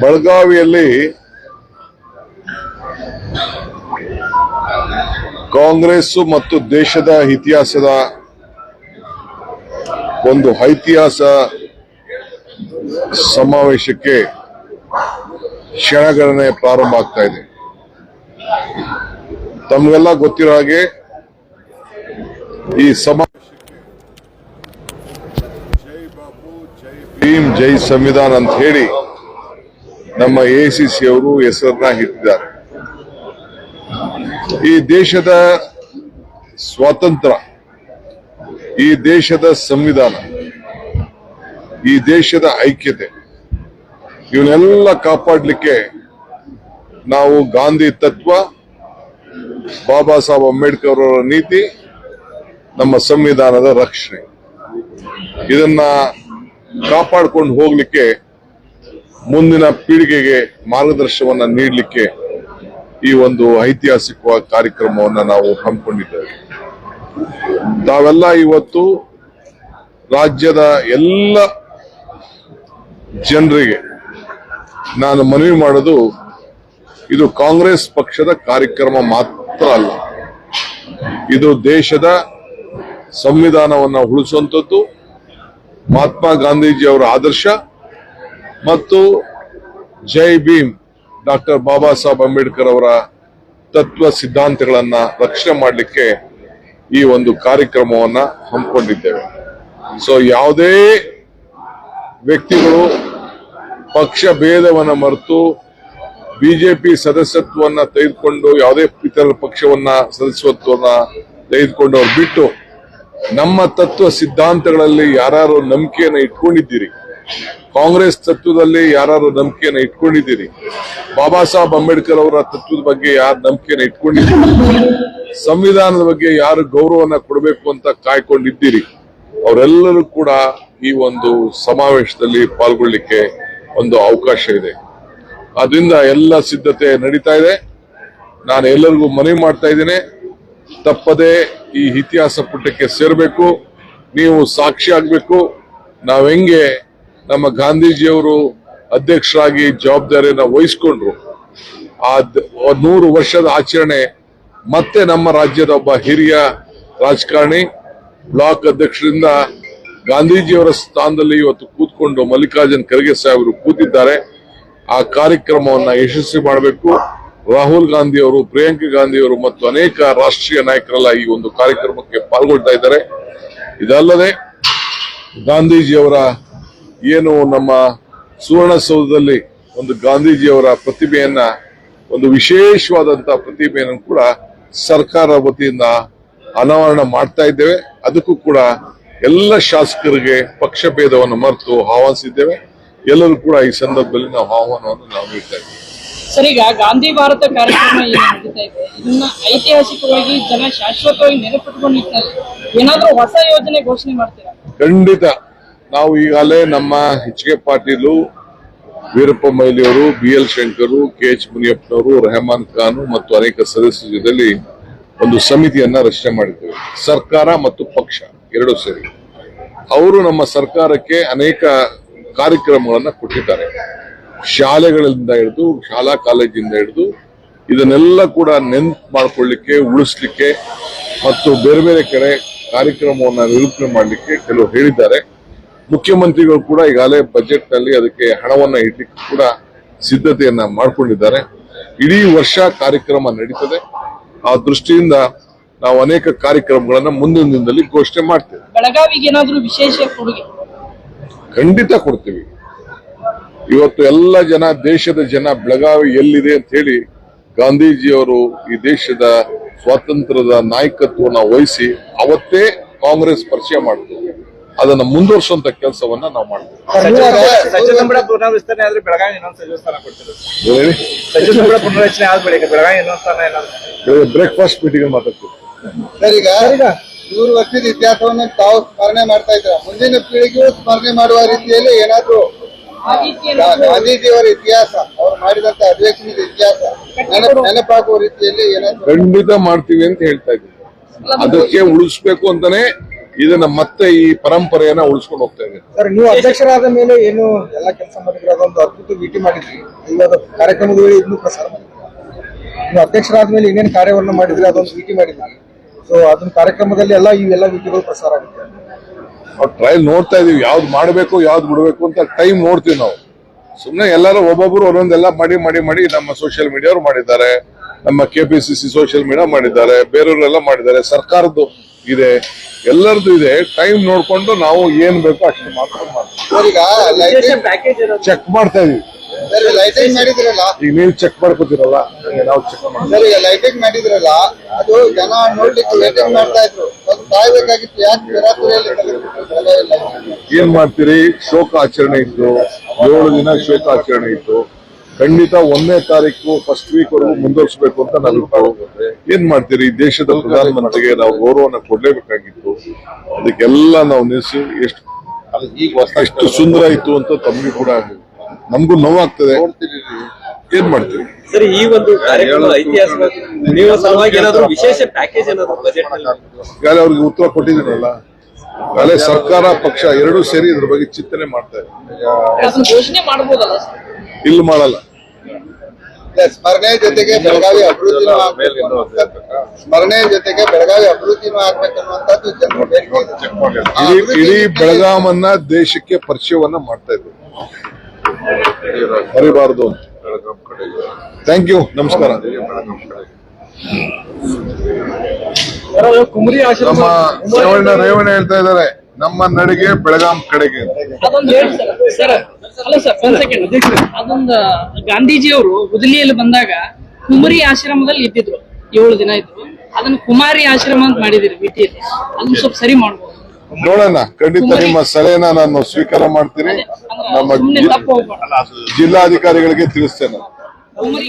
ಬೆಳಗಾವಿಯಲ್ಲಿ ಕಾಂಗ್ರೆಸ್ ಮತ್ತು ದೇಶದ ಇತಿಹಾಸದ ಒಂದು ಐತಿಹಾಸ ಸಮಾವೇಶಕ್ಕೆ ಕ್ಷಣಗಣನೆ ಪ್ರಾರಂಭ ಆಗ್ತಾ ಇದೆ. ತಮಗೆಲ್ಲ ಗೊತ್ತಿರೋ ಹಾಗೆ ಈ ಸಮಾವೇಶಕ್ಕೆ ಜೈ ಬಾಬು ಜೈ ಭೀಮ್, ಜೈ ಸಂವಿಧಾನ ಅಂತ ಹೇಳಿ ನಮ್ಮ ಎಸಿಸಿ ಅವರು ಹೆಸರನ್ನ ಇಟ್ಟಿದ್ದಾರೆ ಈ ದೇಶದ ಸ್ವಾತಂತ್ರ್ಯ, ಈ ದೇಶದ ಸಂವಿಧಾನ, ಈ ದೇಶದ ಐಕ್ಯತೆ, ಇವನ್ನೆಲ್ಲ ಕಾಪಾಡಲಿಕ್ಕೆ ನಾವು ಗಾಂಧಿ ತತ್ವ, ಬಾಬಾ ಸಾಹೇಬ್ ಅಂಬೇಡ್ಕರ್ ಅವರ ನೀತಿ, ನಮ್ಮ ಸಂವಿಧಾನದ ರಕ್ಷಣೆ. ಇದನ್ನ ಕಾಪಾಡ್ಕೊಂಡು ಹೋಗ್ಲಿಕ್ಕೆ ಮುಂದಿನ ಪೀಳಿಗೆಗೆ ಮಾರ್ಗದರ್ಶನವನ್ನ ನೀಡಲಿಕ್ಕೆ ಈ ಒಂದು ಐತಿಹಾಸಿಕ ಕಾರ್ಯಕ್ರಮವನ್ನ ನಾವು ಹಮ್ಮಿಕೊಂಡಿದ್ದೇವೆ. ತಾವೆಲ್ಲ ಇವತ್ತು ರಾಜ್ಯದ ಎಲ್ಲ ಜನರಿಗೆ ನಾನು ಮನವಿ ಮಾಡೋದು, ಇದು ಕಾಂಗ್ರೆಸ್ ಪಕ್ಷದ ಕಾರ್ಯಕ್ರಮ ಮಾತ್ರ ಅಲ್ಲ. ಇದು ದೇಶದ ಸಂವಿಧಾನವನ್ನ ಉಳಿಸುವಂಥದ್ದು. ಮಹಾತ್ಮ ಗಾಂಧೀಜಿ ಅವರ ಆದರ್ಶ ಮತ್ತು ಜೈ ಭೀಮ್, ಡಾಕ್ಟರ್ ಬಾಬಾ ಸಾಹೇಬ್ ಅಂಬೇಡ್ಕರ್ ಅವರ ತತ್ವ ಸಿದ್ಧಾಂತಗಳನ್ನ ರಕ್ಷಣೆ ಮಾಡಲಿಕ್ಕೆ ಈ ಒಂದು ಕಾರ್ಯಕ್ರಮವನ್ನ ಹಮ್ಮಿಕೊಂಡಿದ್ದೇವೆ. ಸೊ ಯಾವುದೇ ವ್ಯಕ್ತಿಗಳು ಪಕ್ಷ ಭೇದವನ್ನು ಮರೆತು ಬಿಜೆಪಿ ಸದಸ್ಯತ್ವವನ್ನ ತೆಗೆದುಕೊಂಡು ಯಾವುದೇ ಇತರ ಪಕ್ಷವನ್ನ ಸದಸ್ಯತ್ವವನ್ನ ತೆಗೆದುಕೊಂಡು ಬಿಟ್ಟು ನಮ್ಮ ತತ್ವ ಸಿದ್ಧಾಂತಗಳಲ್ಲಿ ಯಾರು ನಂಬಿಕೆಯನ್ನು ಇಟ್ಕೊಂಡಿದ್ದೀರಿ ಕಾಂಗ್ರೆಸ್ ತತ್ವದಲ್ಲಿ ಯಾರು ನಂಬಿಕೆಯನ್ನು ಇಟ್ಕೊಂಡಿದ್ದೀರಿ? ಬಾಬಾ ಸಾಹೇಬ್ ಅಂಬೇಡ್ಕರ್ ಅವರ ತತ್ವದ ಬಗ್ಗೆ ಯಾರು ನಂಬಿಕೆಯನ್ನು ಇಟ್ಕೊಂಡಿದ್ದೀರಿ? ಸಂವಿಧಾನದ ಬಗ್ಗೆ ಯಾರು ಗೌರವನ ಕೊಡಬೇಕು ಅಂತ ಕಾಯ್ಕೊಂಡಿದ್ದೀರಿ? ಅವರೆಲ್ಲರೂ ಕೂಡ ಈ ಒಂದು ಸಮಾವೇಶದಲ್ಲಿ ಪಾಲ್ಗೊಳ್ಳಿಕ್ಕೆ ಒಂದು ಅವಕಾಶ ಇದೆ. ಅದರಿಂದ ಎಲ್ಲ ಸಿದ್ಧತೆ ನಡೀತಾ ಇದೆ. ನಾನು ಎಲ್ಲರಿಗೂ ಮನವಿ ಮಾಡ್ತಾ ಇದ್ದೇನೆ. ತಪ್ಪದೆ ಈ ಇತಿಹಾಸ ಪುಟಕ್ಕೆ ಸೇರಬೇಕು. ನೀವು ಸಾಕ್ಷಿ ಆಗ್ಬೇಕು. ನಾವ್ ಹೆಂಗೆ ನಮ್ಮ ಗಾಂಧೀಜಿಯವರು ಅಧ್ಯಕ್ಷರಾಗಿ ಜವಾಬ್ದಾರಿಯನ್ನ ವಹಿಸ್ಕೊಂಡ್ರು. ಆ ನೂರು ವರ್ಷದ ಆಚರಣೆ ಮತ್ತೆ ನಮ್ಮ ರಾಜ್ಯದ ಒಬ್ಬ ಹಿರಿಯ ರಾಜಕಾರಣಿ, ಬ್ಲಾಕ್ ಅಧ್ಯಕ್ಷರಿಂದ ಗಾಂಧೀಜಿಯವರ ಸ್ಥಾನದಲ್ಲಿ ಇವತ್ತು ಕೂತ್ಕೊಂಡು ಮಲ್ಲಿಕಾರ್ಜುನ್ ಖರ್ಗೆ ಸಾಹೇಬರು ಕೂತಿದ್ದಾರೆ. ಆ ಕಾರ್ಯಕ್ರಮವನ್ನ ಯಶಸ್ವಿ ಮಾಡಬೇಕು. ರಾಹುಲ್ ಗಾಂಧಿ ಅವರು ಪ್ರಿಯಾಂಕಾ ಗಾಂಧಿ ಅವರು ಮತ್ತು ಅನೇಕ ರಾಷ್ಟ್ರೀಯ ನಾಯಕರೆಲ್ಲ ಈ ಒಂದು ಕಾರ್ಯಕ್ರಮಕ್ಕೆ ಪಾಲ್ಗೊಳ್ತಾ ಇದ್ದಾರೆ. ಇದಲ್ಲದೆ ಗಾಂಧೀಜಿಯವರ ಏನು ನಮ್ಮ ಸುವರ್ಣಸೌಧದಲ್ಲಿ ಒಂದು ಗಾಂಧೀಜಿಯವರ ಪ್ರತಿಭೆಯನ್ನ ಒಂದು ವಿಶೇಷವಾದಂತಹ ಪ್ರತಿಭೆಯನ್ನು ಕೂಡ ಸರ್ಕಾರ ವತಿಯಿಂದ ಅನಾವರಣ ಮಾಡ್ತಾ ಇದ್ದೇವೆ. ಅದಕ್ಕೂ ಕೂಡ ಎಲ್ಲ ಶಾಸಕರಿಗೆ ಪಕ್ಷ ಭೇದವನ್ನು ಮರೆತು ಆಹ್ವಾನಿಸಿದ್ದೇವೆ. ಎಲ್ಲರೂ ಕೂಡ ಈ ಸಂದರ್ಭದಲ್ಲಿ ನಾವು ಆಹ್ವಾನವನ್ನು ನಾವು ನೀಡ್ತಾ ಇದ್ದೇವೆ. ಸರ್ ಈಗ ಗಾಂಧಿ ಭಾರತ ಕಾರ್ಯಕ್ರಮ ಏನು ನಡೀತಾ ಇದೆ. ಇದನ್ನ ಐತಿಹಾಸಿಕವಾಗಿ ಜನ ಶಾಶ್ವತವಾಗಿ ನೆನಪಿಟ್ಕೊಂಡಿರ್ತಾರೆ. ಏನಾದ್ರೂ ಹೊಸ ಯೋಜನೆ ಘೋಷಣೆ ಮಾಡ್ತೀರಾ? ಖಂಡಿತ. ನಾವು ಈಗಾಗಲೇ ನಮ್ಮ H K Patil Veerappa ಮೊಯ್ಲಿಯವರು B L Shankar, K H ಮುನಿಯಪ್ಪನವರು, Rahman Khan ಮತ್ತು ಅನೇಕ ಸದಸ್ಯರ ಜೊತೆಯಲ್ಲಿ ಒಂದು ಸಮಿತಿಯನ್ನ ರಚನೆ ಮಾಡಿದ್ದೇವೆ. ಸರ್ಕಾರ ಮತ್ತು ಪಕ್ಷ ಎರಡೂ ಸೇರಿ. ಅವರು ನಮ್ಮ ಸರ್ಕಾರಕ್ಕೆ ಅನೇಕ ಕಾರ್ಯಕ್ರಮಗಳನ್ನ ಕೊಟ್ಟಿದ್ದಾರೆ. ಶಾಲೆಗಳಿಂದ ಹಿಡಿದು, ಶಾಲಾ ಕಾಲೇಜಿಂದ ಹಿಡಿದು, ಇದನ್ನೆಲ್ಲ ಕೂಡ ನೆನ್ಪು ಮಾಡ್ಕೊಳ್ಳಿಕ್ಕೆ, ಉಳಿಸ್ಲಿಕ್ಕೆ ಮತ್ತು ಬೇರೆ ಬೇರೆ ಕಡೆ ಕಾರ್ಯಕ್ರಮವನ್ನು ನಿರೂಪಣೆ ಮಾಡಲಿಕ್ಕೆ ಕೆಲವು ಹೇಳಿದ್ದಾರೆ. ಮುಖ್ಯಮಂತ್ರಿಗಳು ಕೂಡ ಈಗಾಗಲೇ ಬಜೆಟ್ನಲ್ಲಿ ಅದಕ್ಕೆ ಹಣವನ್ನ ಇಡ್ಲಿಕ್ಕೆ ಕೂಡ ಸಿದ್ಧತೆಯನ್ನ ಮಾಡಿಕೊಂಡಿದ್ದಾರೆ. ಇಡೀ ವರ್ಷ ಕಾರ್ಯಕ್ರಮ ನಡೀತದೆ. ಆ ದೃಷ್ಟಿಯಿಂದ ನಾವು ಅನೇಕ ಕಾರ್ಯಕ್ರಮಗಳನ್ನ ಮುಂದಿನ ದಿನದಲ್ಲಿ ಘೋಷಣೆ ಮಾಡ್ತೇವೆ. ಬೆಳಗಾವಿಗೆ ಏನಾದರೂ ವಿಶೇಷ ಕೊಡುಗೆ? ಖಂಡಿತ ಕೊಡ್ತೀವಿ. ಇವತ್ತು ಎಲ್ಲ ಜನ ದೇಶದ ಜನ ಬೆಳಗಾವಿ ಎಲ್ಲಿದೆ ಅಂತ ಹೇಳಿ ಗಾಂಧೀಜಿಯವರು ಈ ದೇಶದ ಸ್ವಾತಂತ್ರ್ಯದ ನಾಯಕತ್ವವನ್ನು ವಹಿಸಿ ಅವತ್ತೇ ಕಾಂಗ್ರೆಸ್ ಪರಿಚಯ ಮಾಡ್ತೀವಿ ಅದನ್ನ ಮುಂದುವರಿಸುವಂತ ಕೆಲಸವನ್ನ ನಾವು ಮಾಡ್ತೀವಿ. ಬ್ರೇಕ್ಫಾಸ್ಟ್ ಮೀಟಿಂಗ್ ಮಾತಾಡ್ತೀವಿ. ಸರ್ ಈಗ ನೂರು ವರ್ಷದ ಇತಿಹಾಸವನ್ನು ತಾವು ಸ್ಮರಣೆ ಮಾಡ್ತಾ ಇದ್ದಾರೆ ಮುಂದಿನ ಪೀಳಿಗೆಯು ಸ್ಮರಣೆ ಮಾಡುವ ರೀತಿಯಲ್ಲಿ ಏನಾದ್ರು ಗಾಂಧೀಜಿಯವರ ಇತಿಹಾಸ ಅವ್ರು ಮಾಡಿದಂತ ಅಧಿವೇಶನದ ಇತಿಹಾಸ ನೆನಪು ನೆನಪಾಗುವ ರೀತಿಯಲ್ಲಿ ಏನಾದ್ರು ಖಂಡಿತ ಮಾಡ್ತೀವಿ ಅಂತ ಹೇಳ್ತಾ ಇದ್ದೀವಿ ಅದಕ್ಕೆ ಉಳಿಸ್ಬೇಕು ಅಂತಾನೆ ಇದನ್ನ ಮತ್ತೆ ಈ ಪರಂಪರೆಯನ್ನ ಉಳಿಸ್ಕೊಂಡು ಹೋಗ್ತಾ ಇದೆ. ಸರ್ ನೀವು ಅಧ್ಯಕ್ಷರಾದ ಮೇಲೆ ಏನು ಎಲ್ಲ ಕೆಲಸ ಮಾಡಿದ್ರೆ? ಅದೊಂದು ಅದ್ಭುತ ಭೇಟಿ ಮಾಡಿದ್ರಿ. ಇವಾಗ ಕಾರ್ಯಕ್ರಮದಲ್ಲಿ ವೇಳೆ ಇದನ್ನು ಪ್ರಸಾರ ಮಾಡಿದ್ರಿ? ನೀವು ಅಧ್ಯಕ್ಷರಾದ ಮೇಲೆ ಏನೇನು ಕಾರ್ಯವನ್ನ ಮಾಡಿದ್ರೆ? ಅದೊಂದು ಭೇಟಿ ಮಾಡಿದ್ರಿ. ಸೊ ಅದನ್ನ ಕಾರ್ಯಕ್ರಮದಲ್ಲಿ ಎಲ್ಲ ಇವೆಲ್ಲ ಭೇಟಿಗಳು ಪ್ರಸಾರ ಆಗುತ್ತೆ. ನಾವು ಟ್ರಯಲ್ ನೋಡ್ತಾ ಇದೀವಿ. ಯಾವ್ದು ಮಾಡಬೇಕು ಯಾವ್ದು ಬಿಡಬೇಕು ಅಂತ ಟೈಮ್ ನೋಡ್ತೀವಿ ನಾವು. ಸುಮ್ಮನೆ ಎಲ್ಲರೂ ಒಬ್ಬೊಬ್ರು ಒಂದೊಂದೆಲ್ಲ ಮಾಡಿ ಮಾಡಿ ಮಾಡಿ ನಮ್ಮ ಸೋಷಿಯಲ್ ಮೀಡಿಯಾ ಮಾಡಿದ್ದಾರೆ. ನಮ್ಮ ಕೆಪಿಸಿಸಿ ಸೋಷಿಯಲ್ ಮೀಡಿಯಾ ಮಾಡಿದ್ದಾರೆ. ಬೇರೆಯವರೆಲ್ಲ ಮಾಡಿದ್ದಾರೆ. ಸರ್ಕಾರದ್ದು ಇದೆ. ಎಲ್ಲರದ್ದು ಇದೆ. ಟೈಮ್ ನೋಡ್ಕೊಂಡು ನಾವು ಏನ್ ಬೇಕೋ ಅಷ್ಟು ಮಾತ್ರ ಮಾಡ್ತೀವಿ. ಸರ್ ಈಗ ಲೈಟಿಂಗ್ ಪ್ಯಾಕೇಜ್ ಏನಾದ್ರು ಚೆಕ್ ಮಾಡ್ತಾ ಇದೀವಿ. ಸರ್ ಲೈಟಿಂಗ್ ಮಾಡಿದ್ರಲ್ಲ? ಈಗ ನೀವು ಚೆಕ್ ಮಾಡ್ಕೋತಿರಲ್ಲ? ನಾವು ಚೆಕ್ ಮಾಡ್ತೀವಿ. ಈಗ ಲೈಟಿಂಗ್ ಮಾಡಿದ್ರಲ್ಲ ಅದು ಜನ ನೋಡ್ಲಿಕ್ಕೆ ವೇಟಿಂಗ್ ಮಾಡ್ತಾ ಇದ್ರು. ಕಾಯ್ಬೇಕಾಗಿತ್ತು ಯಾಕೆ ಏನ್ ಮಾಡ್ತೀರಿ? ಶೋಕ ಆಚರಣೆ ಇತ್ತು. ಏಳು ದಿನ ಶೋಕ ಆಚರಣೆ ಇತ್ತು. ಖಂಡಿತ ಒಂದನೇ ತಾರೀಕು ಫಸ್ಟ್ ವೀಕ್ ವರೆಗೂ ಮುಂದುವರಿಸಬೇಕು ಅಂತ ನಾನು ಏನ್ ಮಾಡ್ತೀರಿ? ದೇಶದ ಪ್ರಧಾನಮಂತ್ರಿಗೆ ನಾವು ಗೌರವನ ಕೊಡ್ಲೇಬೇಕಾಗಿತ್ತು. ಅದಕ್ಕೆಲ್ಲ ನಾವು ನಿಲ್ಲಿಸಿ ಎಷ್ಟು ಎಷ್ಟು ಸುಂದರ ಇತ್ತು ಅಂತ ತಮಗೆ ಕೂಡ ನಮಗೂ ನೋವಾಗ್ತದೆ. ಏನ್ ಮಾಡ್ತೀವಿ ಸರಿ ಈ ಒಂದು ಐತಿಹಾಸಿಕ ನೀವು ಸಲುವಾಗಿ ಏನಾದ್ರು ವಿಶೇಷ ಪ್ಯಾಕೇಜ್ ಏನಾದ್ರು ಬಜೆಟ್ನಲ್ಲಿ ಈಗಾಗಲೇ ಅವ್ರಿಗೆ ಉತ್ತರ ಕೊಟ್ಟಿದ್ದೀನಲ್ಲ. ಈಗಾಗಲೇ ಸರ್ಕಾರ ಪಕ್ಷ ಎರಡೂ ಸೇರಿ ಇದ್ರ ಬಗ್ಗೆ ಚಿಂತನೆ ಮಾಡ್ತಾ ಇದೆ. ಇಲ್ಲಿ ಮಾಡಲ್ಲ. ಸ್ಮರಣೆ ಜೊತೆಗೆ ಬೆಳಗಾವಿ ಅಭಿವೃದ್ಧಿ. ಸ್ಮರಣೆ ಜೊತೆಗೆ ಬೆಳಗಾವಿ ಅಭಿವೃದ್ಧಿನೂ ಆಗ್ಬೇಕನ್ನುವಂಥದ್ದು ಜನರು ಇಡೀ ಬೆಳಗಾವನ್ನ ದೇಶಕ್ಕೆ ಪರಿಚಯವನ್ನ ಮಾಡ್ತಾ ಇದ್ರು. ಬರಿಬಾರದು ಅಂತ. ಥ್ಯಾಂಕ್ ಯು ನಮಸ್ಕಾರ. ನಮ್ಮ ರೇವಣ್ಣ ರೇವಣ್ಣ ಹೇಳ್ತಾ ಇದ್ದಾರೆ ನಮ್ಮ ನಡಿಗೆ ಬೆಳಗಾಂ ಕಡೆಗೆ ಅಲ್ಲ ಸರ್ ಒಂದ್ ಸೆಕೆಂಡ್ ಅದೊಂದು ಗಾಂಧೀಜಿಯವರು ಹುದಲಿಯಲ್ಲಿ ಬಂದಾಗ ಕುಮರಿ ಆಶ್ರಮದಲ್ಲಿ ಇದ್ದಿದ್ರು. ಏಳು ದಿನ ಇದ್ರು. ಅದನ್ನ ಕುಮಾರಿ ಆಶ್ರಮ ಅಂತ ಮಾಡಿದಿರಿ ವಿಟಿಯಲ್ಲಿ ಅದನ್ನ ಸ್ವಲ್ಪ ಸರಿ ಮಾಡ್ಬೋದು. ನೋಡೋಣ ಖಂಡಿತ ನಿಮ್ಮ ಸಲಹೆನ ನಾನು ಸ್ವೀಕಾರ ಮಾಡ್ತೀನಿ. ನಮ್ಮ ಜಿಲ್ಲಾಧಿಕಾರಿಗಳಿಗೆ ತಿಳಿಸ್ತೇನೆ. ಕುಮರಿ